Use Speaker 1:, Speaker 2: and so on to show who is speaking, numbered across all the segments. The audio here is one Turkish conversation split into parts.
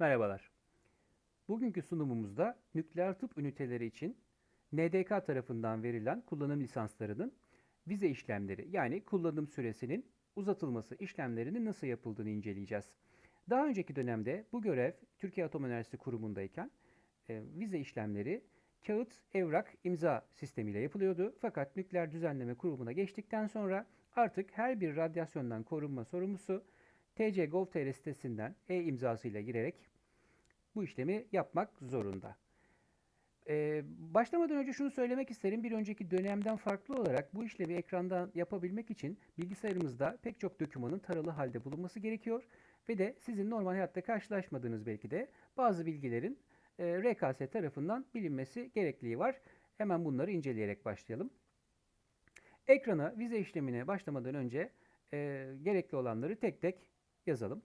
Speaker 1: Merhabalar. Bugünkü sunumumuzda nükleer tıp üniteleri için NDK tarafından verilen kullanım lisanslarının vize işlemleri yani kullanım süresinin uzatılması işlemlerinin nasıl yapıldığını inceleyeceğiz. Daha önceki dönemde bu görev Türkiye Atom Enerjisi Kurumu'ndayken e, vize işlemleri kağıt, evrak, imza sistemiyle yapılıyordu. Fakat Nükleer Düzenleme Kurumu'na geçtikten sonra artık her bir radyasyondan korunma sorumlusu TC Gov.tr sitesinden e-imzasıyla girerek bu işlemi yapmak zorunda. Ee, başlamadan önce şunu söylemek isterim. Bir önceki dönemden farklı olarak bu işlemi ekrandan yapabilmek için bilgisayarımızda pek çok dokümanın taralı halde bulunması gerekiyor. Ve de sizin normal hayatta karşılaşmadığınız belki de bazı bilgilerin e, RKS tarafından bilinmesi gerekliliği var. Hemen bunları inceleyerek başlayalım. Ekrana vize işlemine başlamadan önce e, gerekli olanları tek tek yazalım.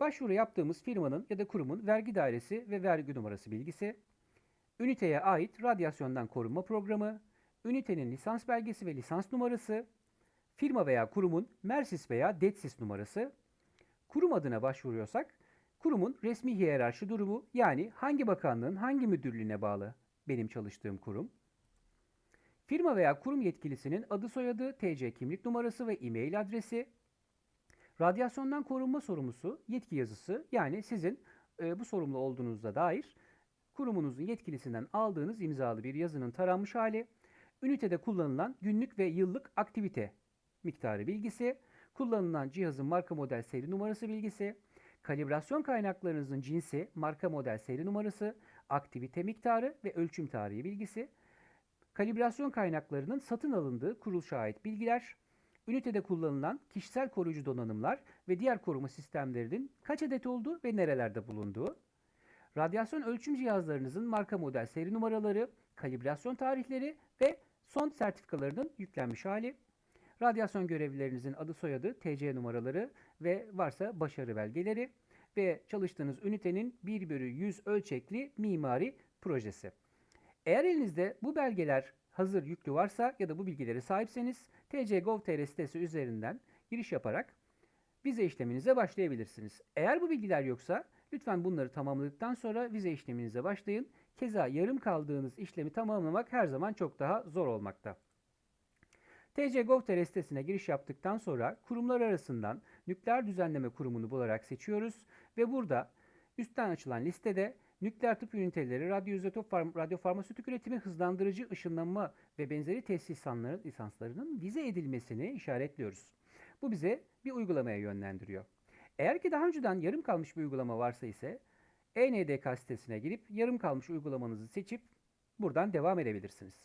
Speaker 1: Başvuru yaptığımız firmanın ya da kurumun vergi dairesi ve vergi numarası bilgisi, üniteye ait radyasyondan korunma programı, ünitenin lisans belgesi ve lisans numarası, firma veya kurumun Mersis veya DETSIS numarası, kurum adına başvuruyorsak, kurumun resmi hiyerarşi durumu yani hangi bakanlığın hangi müdürlüğüne bağlı benim çalıştığım kurum, firma veya kurum yetkilisinin adı soyadı, TC kimlik numarası ve e-mail adresi, Radyasyondan korunma sorumlusu yetki yazısı yani sizin e, bu sorumlu olduğunuzda dair kurumunuzun yetkilisinden aldığınız imzalı bir yazının taranmış hali, ünitede kullanılan günlük ve yıllık aktivite miktarı bilgisi, kullanılan cihazın marka model seri numarası bilgisi, kalibrasyon kaynaklarınızın cinsi, marka model seri numarası, aktivite miktarı ve ölçüm tarihi bilgisi, kalibrasyon kaynaklarının satın alındığı kuruluşa ait bilgiler, ünitede kullanılan kişisel koruyucu donanımlar ve diğer koruma sistemlerinin kaç adet olduğu ve nerelerde bulunduğu, radyasyon ölçüm cihazlarınızın marka model seri numaraları, kalibrasyon tarihleri ve son sertifikalarının yüklenmiş hali, radyasyon görevlilerinizin adı soyadı, TC numaraları ve varsa başarı belgeleri ve çalıştığınız ünitenin 1 bölü 100 ölçekli mimari projesi. Eğer elinizde bu belgeler hazır yüklü varsa ya da bu bilgileri sahipseniz TC Gov.tr sitesi üzerinden giriş yaparak vize işleminize başlayabilirsiniz. Eğer bu bilgiler yoksa lütfen bunları tamamladıktan sonra vize işleminize başlayın. Keza yarım kaldığınız işlemi tamamlamak her zaman çok daha zor olmakta. TC Gov.tr sitesine giriş yaptıktan sonra kurumlar arasından Nükleer Düzenleme Kurumu'nu bularak seçiyoruz ve burada üstten açılan listede nükleer tıp üniteleri, radyoizotop farm, radyofarmasötik üretimi, hızlandırıcı ışınlanma ve benzeri tesisatların lisanslarının vize edilmesini işaretliyoruz. Bu bize bir uygulamaya yönlendiriyor. Eğer ki daha önceden yarım kalmış bir uygulama varsa ise ENDK sitesine girip yarım kalmış uygulamanızı seçip buradan devam edebilirsiniz.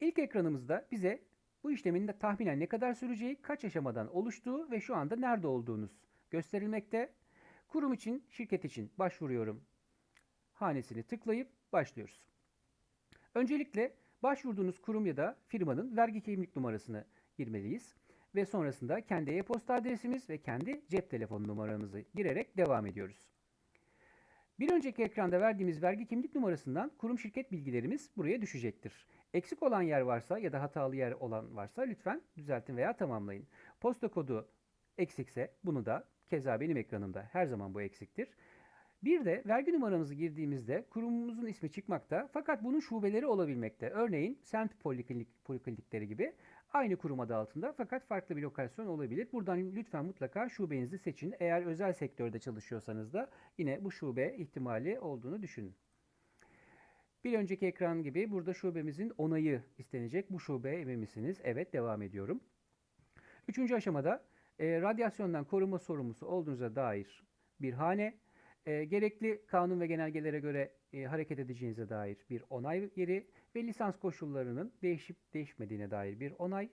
Speaker 1: İlk ekranımızda bize bu işlemin de tahminen ne kadar süreceği, kaç aşamadan oluştuğu ve şu anda nerede olduğunuz gösterilmekte. Kurum için, şirket için başvuruyorum hanesini tıklayıp başlıyoruz. Öncelikle başvurduğunuz kurum ya da firmanın vergi kimlik numarasını girmeliyiz ve sonrasında kendi e-posta adresimiz ve kendi cep telefonu numaramızı girerek devam ediyoruz. Bir önceki ekranda verdiğimiz vergi kimlik numarasından kurum şirket bilgilerimiz buraya düşecektir. Eksik olan yer varsa ya da hatalı yer olan varsa lütfen düzeltin veya tamamlayın. Posta kodu eksikse bunu da keza benim ekranımda her zaman bu eksiktir. Bir de vergi numaramızı girdiğimizde kurumumuzun ismi çıkmakta fakat bunun şubeleri olabilmekte. Örneğin semt poliklinik, poliklinikleri gibi aynı kurum adı altında fakat farklı bir lokasyon olabilir. Buradan lütfen mutlaka şubenizi seçin. Eğer özel sektörde çalışıyorsanız da yine bu şube ihtimali olduğunu düşünün. Bir önceki ekran gibi burada şubemizin onayı istenecek. Bu şube emin misiniz? Evet devam ediyorum. Üçüncü aşamada e, radyasyondan koruma sorumlusu olduğunuza dair bir hane e, gerekli kanun ve genelgelere göre e, hareket edeceğinize dair bir onay yeri ve lisans koşullarının değişip değişmediğine dair bir onay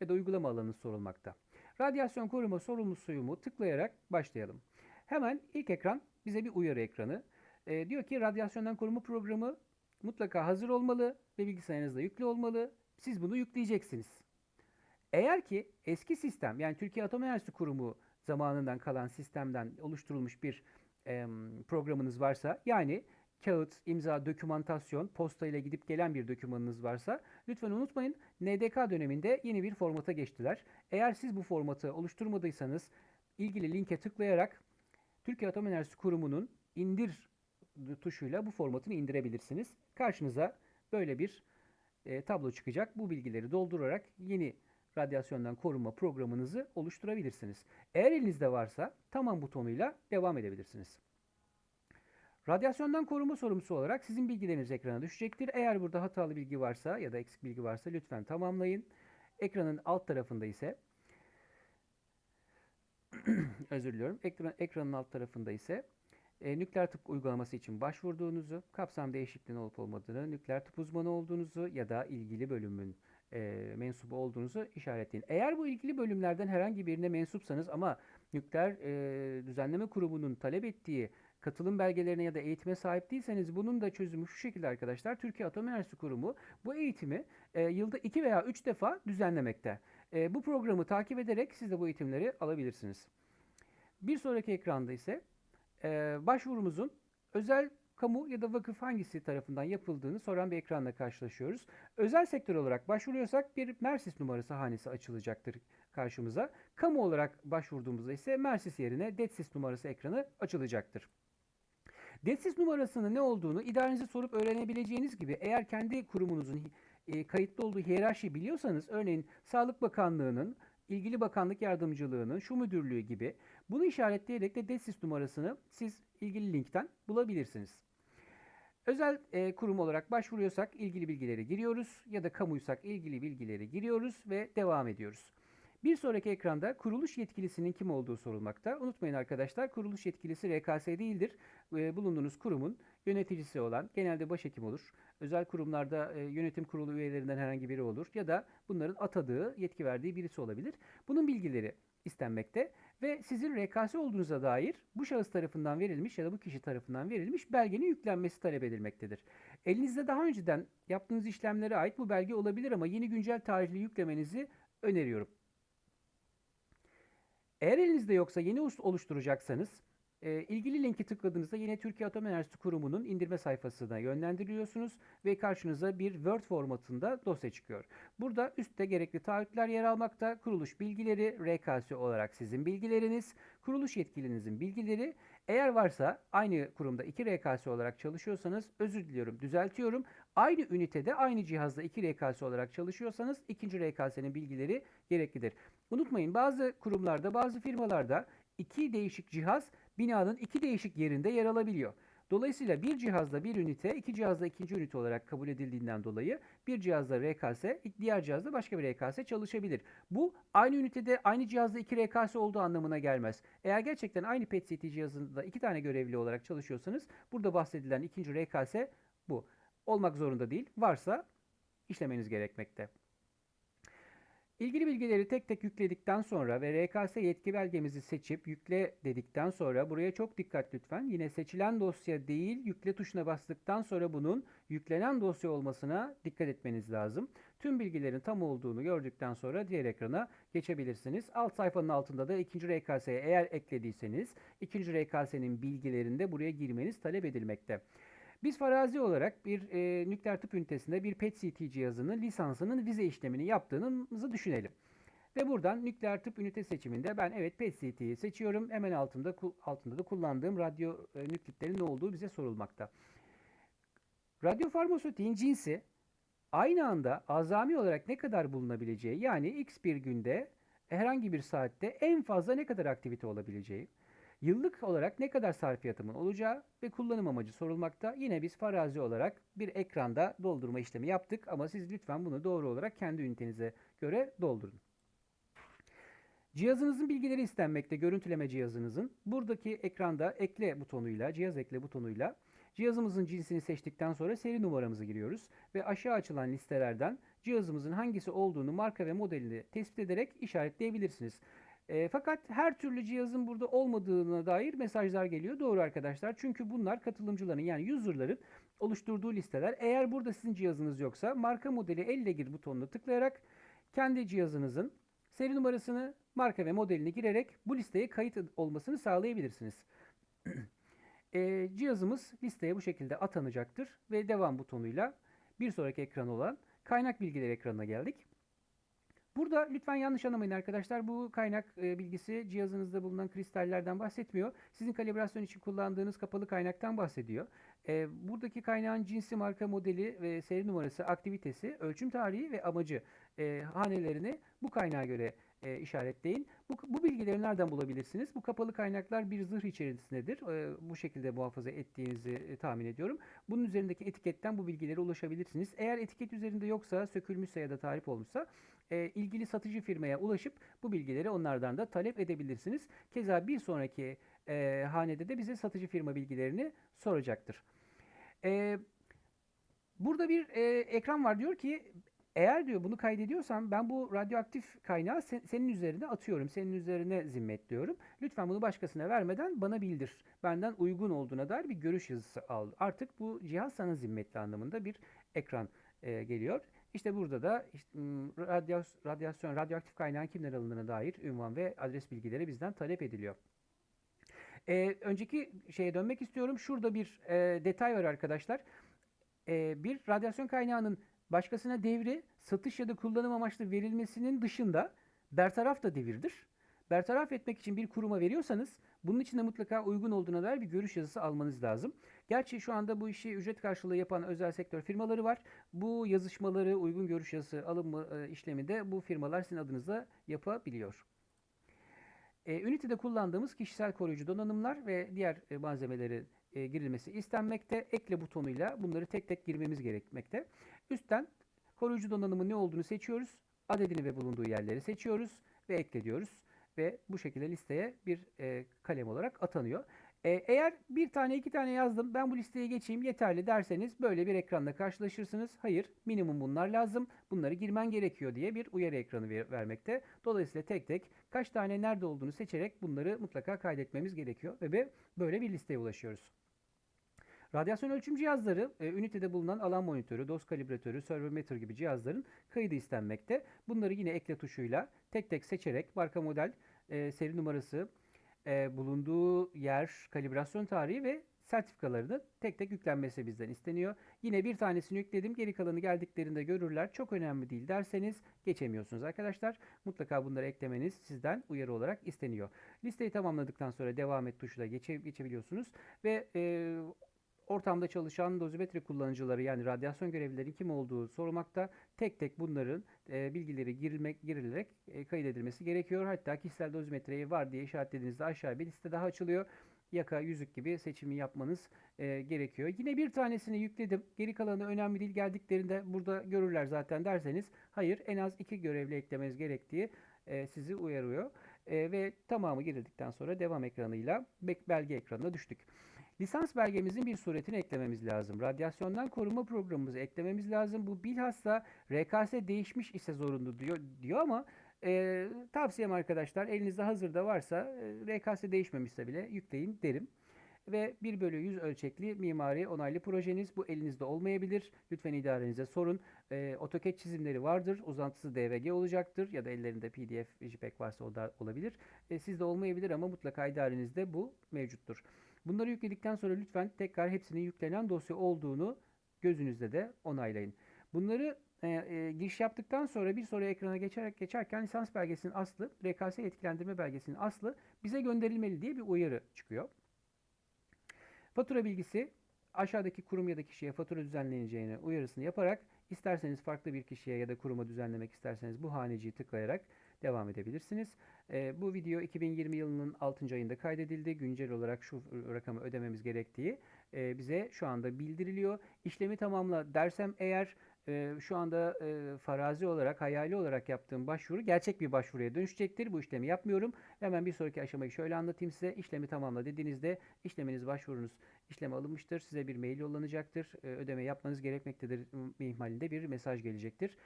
Speaker 1: ve de uygulama alanı sorulmakta. Radyasyon koruma sorumlusuyumu tıklayarak başlayalım. Hemen ilk ekran bize bir uyarı ekranı. E, diyor ki radyasyondan koruma programı mutlaka hazır olmalı ve bilgisayarınızda yüklü olmalı. Siz bunu yükleyeceksiniz. Eğer ki eski sistem yani Türkiye Atom Enerjisi Kurumu zamanından kalan sistemden oluşturulmuş bir programınız varsa yani kağıt, imza, dokümantasyon, posta ile gidip gelen bir dokümanınız varsa lütfen unutmayın NDK döneminde yeni bir formata geçtiler. Eğer siz bu formatı oluşturmadıysanız ilgili linke tıklayarak Türkiye Atom Enerjisi Kurumu'nun indir tuşuyla bu formatını indirebilirsiniz. Karşınıza böyle bir e, tablo çıkacak. Bu bilgileri doldurarak yeni radyasyondan korunma programınızı oluşturabilirsiniz. Eğer elinizde varsa tamam butonuyla devam edebilirsiniz. Radyasyondan koruma sorumlusu olarak sizin bilgileriniz ekrana düşecektir. Eğer burada hatalı bilgi varsa ya da eksik bilgi varsa lütfen tamamlayın. Ekranın alt tarafında ise özür diliyorum. Ekran, ekranın alt tarafında ise e, nükleer tıp uygulaması için başvurduğunuzu, kapsam değişikliğinin olup olmadığını, nükleer tıp uzmanı olduğunuzu ya da ilgili bölümün e, mensubu olduğunuzu işaretleyin. Eğer bu ilgili bölümlerden herhangi birine mensupsanız ama nükleer e, düzenleme kurumunun talep ettiği katılım belgelerine ya da eğitime sahip değilseniz bunun da çözümü şu şekilde arkadaşlar. Türkiye Atom Enerjisi Kurumu bu eğitimi e, yılda 2 veya 3 defa düzenlemekte. E, bu programı takip ederek siz de bu eğitimleri alabilirsiniz. Bir sonraki ekranda ise e, başvurumuzun özel kamu ya da vakıf hangisi tarafından yapıldığını soran bir ekranla karşılaşıyoruz. Özel sektör olarak başvuruyorsak bir Mersis numarası hanesi açılacaktır karşımıza. Kamu olarak başvurduğumuzda ise Mersis yerine DETSIS numarası ekranı açılacaktır. DETSIS numarasının ne olduğunu idarenize sorup öğrenebileceğiniz gibi eğer kendi kurumunuzun e, kayıtlı olduğu hiyerarşi biliyorsanız örneğin Sağlık Bakanlığı'nın ilgili bakanlık yardımcılığının şu müdürlüğü gibi bunu işaretleyerek de DESIS numarasını siz ilgili linkten bulabilirsiniz. Özel e, kurum olarak başvuruyorsak ilgili bilgileri giriyoruz ya da kamuysak ilgili bilgileri giriyoruz ve devam ediyoruz. Bir sonraki ekranda kuruluş yetkilisinin kim olduğu sorulmakta. Unutmayın arkadaşlar kuruluş yetkilisi RKS değildir. E, bulunduğunuz kurumun yöneticisi olan genelde başhekim olur. Özel kurumlarda e, yönetim kurulu üyelerinden herhangi biri olur ya da bunların atadığı, yetki verdiği birisi olabilir. Bunun bilgileri istenmekte ve sizin RKS olduğunuza dair bu şahıs tarafından verilmiş ya da bu kişi tarafından verilmiş belgenin yüklenmesi talep edilmektedir. Elinizde daha önceden yaptığınız işlemlere ait bu belge olabilir ama yeni güncel tarihli yüklemenizi öneriyorum. Eğer elinizde yoksa yeni oluşturacaksanız e, ilgili linki tıkladığınızda yine Türkiye Atom Enerjisi Kurumu'nun indirme sayfasına yönlendiriliyorsunuz ve karşınıza bir Word formatında dosya çıkıyor. Burada üstte gerekli taahhütler yer almakta. Kuruluş bilgileri, RKS olarak sizin bilgileriniz, kuruluş yetkilinizin bilgileri. Eğer varsa aynı kurumda iki RKS olarak çalışıyorsanız özür diliyorum düzeltiyorum. Aynı ünitede aynı cihazda iki RKS olarak çalışıyorsanız ikinci RKS'nin bilgileri gereklidir. Unutmayın bazı kurumlarda bazı firmalarda iki değişik cihaz binanın iki değişik yerinde yer alabiliyor. Dolayısıyla bir cihazda bir ünite, iki cihazda ikinci ünite olarak kabul edildiğinden dolayı bir cihazda RKS, diğer cihazda başka bir RKS çalışabilir. Bu aynı ünitede aynı cihazda iki RKS olduğu anlamına gelmez. Eğer gerçekten aynı PET-CT cihazında iki tane görevli olarak çalışıyorsanız burada bahsedilen ikinci RKS bu. Olmak zorunda değil. Varsa işlemeniz gerekmekte. İlgili bilgileri tek tek yükledikten sonra ve RKS yetki belgemizi seçip yükle dedikten sonra buraya çok dikkat lütfen. Yine seçilen dosya değil yükle tuşuna bastıktan sonra bunun yüklenen dosya olmasına dikkat etmeniz lazım. Tüm bilgilerin tam olduğunu gördükten sonra diğer ekrana geçebilirsiniz. Alt sayfanın altında da ikinci RKS'ye eğer eklediyseniz ikinci RKS'nin bilgilerini de buraya girmeniz talep edilmekte. Biz farazi olarak bir e, nükleer tıp ünitesinde bir PET-CT cihazının lisansının vize işlemini yaptığımızı düşünelim. Ve buradan nükleer tıp ünite seçiminde ben evet PET-CT'yi seçiyorum. Hemen altında altında da kullandığım radyo e, nükleitlerin ne olduğu bize sorulmakta. Radyo farmasötiğin cinsi aynı anda azami olarak ne kadar bulunabileceği yani x bir günde herhangi bir saatte en fazla ne kadar aktivite olabileceği, Yıllık olarak ne kadar sarfiyatımın olacağı ve kullanım amacı sorulmakta. Yine biz farazi olarak bir ekranda doldurma işlemi yaptık ama siz lütfen bunu doğru olarak kendi ünitenize göre doldurun. Cihazınızın bilgileri istenmekte, görüntüleme cihazınızın. Buradaki ekranda ekle butonuyla, cihaz ekle butonuyla cihazımızın cinsini seçtikten sonra seri numaramızı giriyoruz ve aşağı açılan listelerden cihazımızın hangisi olduğunu marka ve modelini tespit ederek işaretleyebilirsiniz. E, fakat her türlü cihazın burada olmadığına dair mesajlar geliyor. Doğru arkadaşlar. Çünkü bunlar katılımcıların yani user'ların oluşturduğu listeler. Eğer burada sizin cihazınız yoksa marka modeli elle gir butonuna tıklayarak kendi cihazınızın seri numarasını, marka ve modelini girerek bu listeye kayıt olmasını sağlayabilirsiniz. e, cihazımız listeye bu şekilde atanacaktır ve devam butonuyla bir sonraki ekran olan kaynak bilgileri ekranına geldik. Burada lütfen yanlış anlamayın arkadaşlar. Bu kaynak e, bilgisi cihazınızda bulunan kristallerden bahsetmiyor. Sizin kalibrasyon için kullandığınız kapalı kaynaktan bahsediyor. E, buradaki kaynağın cinsi, marka, modeli ve seri numarası, aktivitesi, ölçüm tarihi ve amacı e, hanelerini bu kaynağa göre e, işaretleyin. Bu, bu bilgileri nereden bulabilirsiniz? Bu kapalı kaynaklar bir zırh içerisindedir. E, bu şekilde muhafaza ettiğinizi e, tahmin ediyorum. Bunun üzerindeki etiketten bu bilgilere ulaşabilirsiniz. Eğer etiket üzerinde yoksa, sökülmüşse ya da tarif olmuşsa e, ilgili satıcı firmaya ulaşıp bu bilgileri onlardan da talep edebilirsiniz. Keza bir sonraki e, hanede de bize satıcı firma bilgilerini soracaktır. E, burada bir e, ekran var diyor ki eğer diyor bunu kaydediyorsam ben bu radyoaktif kaynağı sen, senin üzerine atıyorum. Senin üzerine zimmetliyorum. Lütfen bunu başkasına vermeden bana bildir. Benden uygun olduğuna dair bir görüş yazısı al. Artık bu cihaz sana zimmetli anlamında bir ekran e, geliyor. İşte burada da işte, radyasyon, radyasyon, radyoaktif kaynağın kimden alındığına dair ünvan ve adres bilgileri bizden talep ediliyor. E, önceki şeye dönmek istiyorum. Şurada bir e, detay var arkadaşlar. E, bir radyasyon kaynağının başkasına devri, satış ya da kullanım amaçlı verilmesinin dışında bertaraf da devirdir. Bertaraf etmek için bir kuruma veriyorsanız bunun için de mutlaka uygun olduğuna dair bir görüş yazısı almanız lazım. Gerçi şu anda bu işi ücret karşılığı yapan özel sektör firmaları var. Bu yazışmaları, uygun görüş yazısı alınma e, işlemi de bu firmalar sizin adınıza yapabiliyor. E, ünitede kullandığımız kişisel koruyucu donanımlar ve diğer e, malzemeleri e, girilmesi istenmekte. Ekle butonuyla bunları tek tek girmemiz gerekmekte. Üstten koruyucu donanımın ne olduğunu seçiyoruz. Adedini ve bulunduğu yerleri seçiyoruz ve ekle diyoruz. Ve bu şekilde listeye bir e, kalem olarak atanıyor. E, eğer bir tane iki tane yazdım ben bu listeye geçeyim yeterli derseniz böyle bir ekranla karşılaşırsınız. Hayır minimum bunlar lazım bunları girmen gerekiyor diye bir uyarı ekranı ver, vermekte. Dolayısıyla tek tek kaç tane nerede olduğunu seçerek bunları mutlaka kaydetmemiz gerekiyor ve böyle bir listeye ulaşıyoruz. Radyasyon ölçüm cihazları, e, ünitede bulunan alan monitörü, doz kalibratörü, servometre gibi cihazların kaydı istenmekte. Bunları yine ekle tuşuyla tek tek seçerek marka model, e, seri numarası, e, bulunduğu yer, kalibrasyon tarihi ve sertifikaları da tek tek yüklenmesi bizden isteniyor. Yine bir tanesini yükledim. Geri kalanı geldiklerinde görürler. Çok önemli değil derseniz geçemiyorsunuz arkadaşlar. Mutlaka bunları eklemeniz sizden uyarı olarak isteniyor. Listeyi tamamladıktan sonra devam et tuşuyla geçe, geçebiliyorsunuz ve e, ortamda çalışan dozimetre kullanıcıları yani radyasyon görevlileri kim olduğu sorulmakta. Tek tek bunların e, bilgileri girilmek, girilerek e, kaydedilmesi gerekiyor. Hatta kişisel dozimetreyi var diye işaretlediğinizde aşağı bir liste daha açılıyor. Yaka, yüzük gibi seçimi yapmanız e, gerekiyor. Yine bir tanesini yükledim. Geri kalanı önemli değil. Geldiklerinde burada görürler zaten derseniz hayır en az iki görevli eklemeniz gerektiği e, sizi uyarıyor. E, ve tamamı girildikten sonra devam ekranıyla belge ekranına düştük. Lisans belgemizin bir suretini eklememiz lazım. Radyasyondan koruma programımızı eklememiz lazım. Bu bilhassa RKS değişmiş ise zorunlu diyor, diyor ama e, tavsiyem arkadaşlar elinizde hazırda varsa e, RKS değişmemişse bile yükleyin derim. Ve 1 bölü 100 ölçekli mimari onaylı projeniz bu elinizde olmayabilir. Lütfen idarenize sorun. E, AutoCAD çizimleri vardır. Uzantısı DVG olacaktır. Ya da ellerinde PDF, JPEG varsa o da olabilir. E, sizde olmayabilir ama mutlaka idarenizde bu mevcuttur. Bunları yükledikten sonra lütfen tekrar hepsinin yüklenen dosya olduğunu gözünüzde de onaylayın. Bunları e, e, giriş yaptıktan sonra bir sonraki ekrana geçerek geçerken lisans belgesinin aslı, RKS yetkilendirme belgesinin aslı bize gönderilmeli diye bir uyarı çıkıyor. Fatura bilgisi aşağıdaki kurum ya da kişiye fatura düzenleneceğini uyarısını yaparak isterseniz farklı bir kişiye ya da kuruma düzenlemek isterseniz bu haneciyi tıklayarak devam edebilirsiniz. E, bu video 2020 yılının 6. ayında kaydedildi. Güncel olarak şu rakamı ödememiz gerektiği e, bize şu anda bildiriliyor. İşlemi tamamla dersem eğer e, şu anda e, farazi olarak, hayali olarak yaptığım başvuru gerçek bir başvuruya dönüşecektir. Bu işlemi yapmıyorum. Hemen bir sonraki aşamayı şöyle anlatayım size. İşlemi tamamla dediğinizde işleminiz, başvurunuz işleme alınmıştır. Size bir mail yollanacaktır. E, ödeme yapmanız gerekmektedir ihmalinde bir mesaj gelecektir.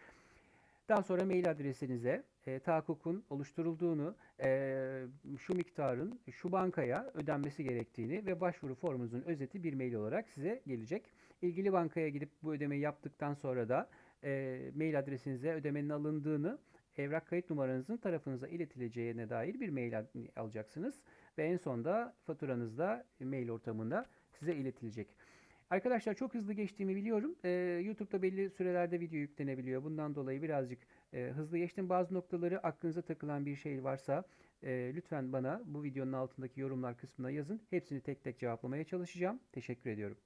Speaker 1: Daha sonra mail adresinize e, tahakkukun oluşturulduğunu, e, şu miktarın şu bankaya ödenmesi gerektiğini ve başvuru formunuzun özeti bir mail olarak size gelecek. İlgili bankaya gidip bu ödemeyi yaptıktan sonra da e, mail adresinize ödemenin alındığını evrak kayıt numaranızın tarafınıza iletileceğine dair bir mail alacaksınız. Ve en sonda faturanız da mail ortamında size iletilecek. Arkadaşlar çok hızlı geçtiğimi biliyorum. Ee, YouTube'da belli sürelerde video yüklenebiliyor. Bundan dolayı birazcık e, hızlı geçtim. Bazı noktaları aklınıza takılan bir şey varsa e, lütfen bana bu videonun altındaki yorumlar kısmına yazın. Hepsini tek tek cevaplamaya çalışacağım. Teşekkür ediyorum.